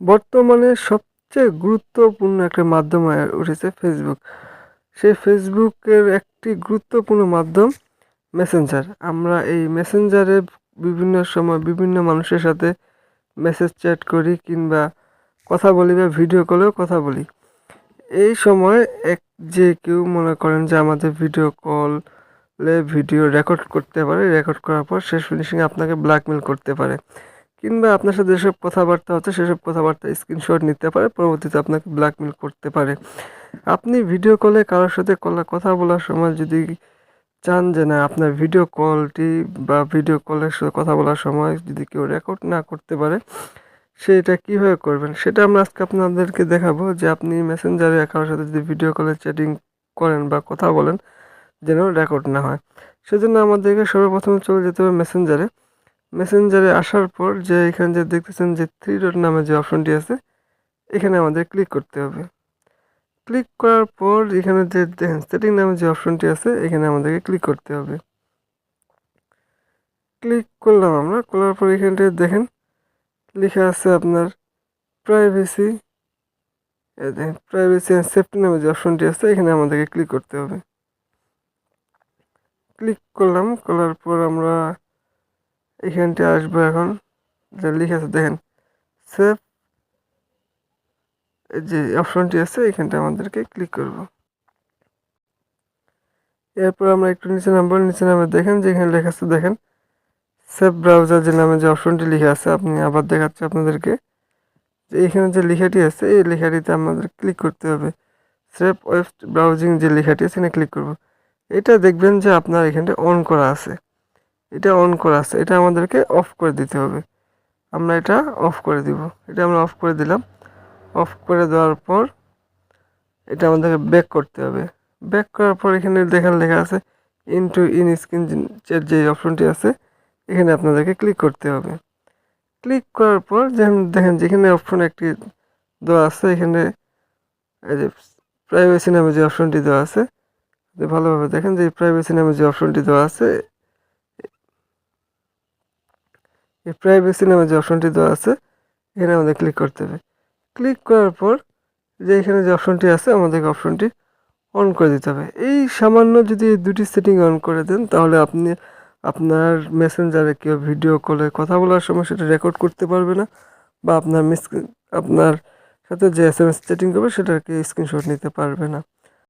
বর্তমানে সবচেয়ে গুরুত্বপূর্ণ একটা মাধ্যম হয়ে উঠেছে ফেসবুক সেই ফেসবুকের একটি গুরুত্বপূর্ণ মাধ্যম মেসেঞ্জার আমরা এই মেসেঞ্জারে বিভিন্ন সময় বিভিন্ন মানুষের সাথে মেসেজ চ্যাট করি কিংবা কথা বলি বা ভিডিও কলেও কথা বলি। এই সময় এক যে কেউ মনে করেন যে আমাদের ভিডিও কলে ভিডিও রেকর্ড করতে পারে রেকর্ড করার পর শেষ ফিনিশিংয়ে আপনাকে ব্ল্যাকমেল করতে পারে। কিংবা আপনার সাথে যেসব কথাবার্তা হচ্ছে, সেসব কথাবার্তা স্ক্রিনশট নিতে পারে, পরবর্তীতে আপনাকে ব্ল্যাকমেল করতে পারে। আপনি ভিডিও কলে কারোর সাথে কথা বলার সময় যদি চান যে, না, আপনার ভিডিও কলটি বা ভিডিও কলের সাথে কথা বলার সময় যদি কেউ রেকর্ড না করতে পারে সেটা কীভাবে করবেন? সেটা আমরা আজকে আপনাদেরকে দেখাবো যে, আপনি মেসেঞ্জারে কারোর সাথে যদি ভিডিও কলে চ্যাটিং করেন বা কথা বলেন, যেন রেকর্ড না হয়। সেজন্য আমাদেরকে সর্বপ্রথমে চলে যেতে হবে মেসেঞ্জারে মেসেঞ্জারে আসার পর যে এখানে যে দেখতেছেন যে থ্রি ডট নামে যে অপশনটি আছে, এখানে আমাদের ক্লিক করতে হবে। ক্লিক করার পর এখানে যে দেখেন সেটিং নামে যে অপশনটি আছে, এখানে আমাদেরকে ক্লিক করতে হবে। ক্লিক করলাম আমরা, করার পর এখানটায় দেখেন, লেখা আছে আপনার প্রাইভেসি দেখেন প্রাইভেসি অ্যান্ড সেফটি নামে যে অপশনটি আছে, এখানে আমাদেরকে ক্লিক করতে হবে। ক্লিক করলাম, করার পর আমরা এখানটা আসব এখন। যা লিখে আছে দেখেন সেভ যে অপশনটি আছে, এখানটা আমাদেরকে ক্লিক করব। এরপর আমরা একটু নিচে নামবো, নিচে নামে দেখেন যে এখানে লেখা আছে দেখেন সেভ ব্রাউজার যে নামে যে অপশনটি লিখে আছে, আপনি আবার দেখাচ্ছি আপনাদেরকে। যে এখানে যে লেখাটি আছে, এই লেখাটিতে আমাদের ক্লিক করতে হবে। সেভ ওয়েব ব্রাউজিং যে লেখাটি আছে, এখানে ক্লিক করব। এটা দেখবেন যে আপনার এখানটা অন করা আছে। এটা অন করা আছে। এটা আমাদেরকে অফ করে দিতে হবে। আমরা এটা অফ করে দিব। এটা আমরা অফ করে দিলাম। অফ করে দেওয়ার পর এটা আমাদেরকে ব্যাক করতে হবে। ব্যাক করার পর এখানে দেখার লেখা আছে ইনটু ইন স্ক্রিন যে অপশনটি আছে, এখানে আপনাদেরকে ক্লিক করতে হবে। ক্লিক করার পর যেমন দেখেন যেখানে অপশন একটি দেওয়া আছে, এখানে এই যে প্রাইভেসি নামে যে অপশনটি দেওয়া আছে ভালোভাবে দেখেন যে প্রাইভেসি নামে যে অপশনটি দেওয়া আছে এই প্রাইভেসি নামে যে অপশনটি দেওয়া আছে এখানে আমাদের ক্লিক করতে হবে। ক্লিক করার পর যে এখানে যে অপশনটি আছে আমাদেরকে অপশনটি অন করে দিতে হবে। এই সামান্য যদি দুটি সেটিং অন করে দেন, তাহলে আপনি আপনার মেসেঞ্জারে কেউ ভিডিও কলে কথা বলার সময় সেটা রেকর্ড করতে পারবে না, বা আপনার মিস আপনার সাথে যে এস এম এস চ্যাটিং করবে, সেটাকে স্ক্রিনশট নিতে পারবে না।